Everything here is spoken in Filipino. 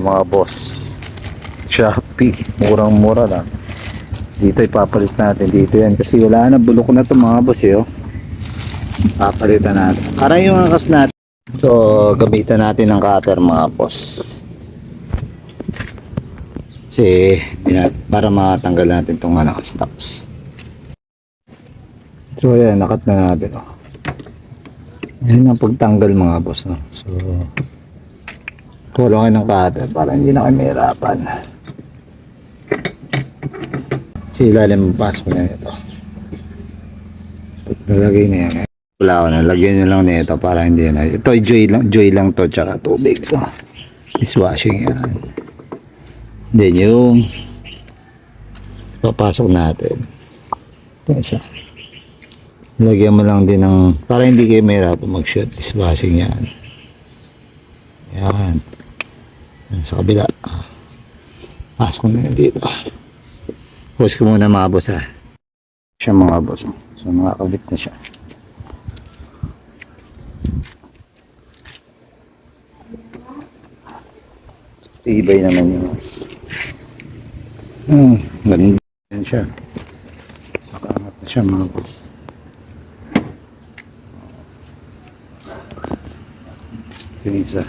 mga boss. Shopee. Murang-mura lang. Dito ipapalit natin. Dito yan. Kasi wala na. Bulok na to mga boss eh. Oh. Papalitan natin. Para yung angkas natin. So, gamitan natin ng cutter mga boss. Kasi, para matanggal natin itong ano, stocks. So, ayan, nakat na natin. Oh. Ayan ang pagtanggal mga boss. No? So, kulangin ng cutter para hindi na kayo mahirapan. Kasi ilalim pasok na nito. Pag nalagay na yan. Wala ko na. Lagyan nyo lang nito para hindi na. Ito joy lang, joy lang to tsaka tubig. So, dishwashing yan. Then yung papasok natin. Ito isa. Lagyan mo lang din ng para hindi kayo mahirapan mag-shoot. Dishwashing yan. Yan. Sa kabila. Pasok na dito. Hose ko muna mga boss ha. Siya mga boss. So nakakabit na siya. Tibay naman hose. Hmm, ganda yan siya. Nakaangat na siya mga boss. Ito yung isa.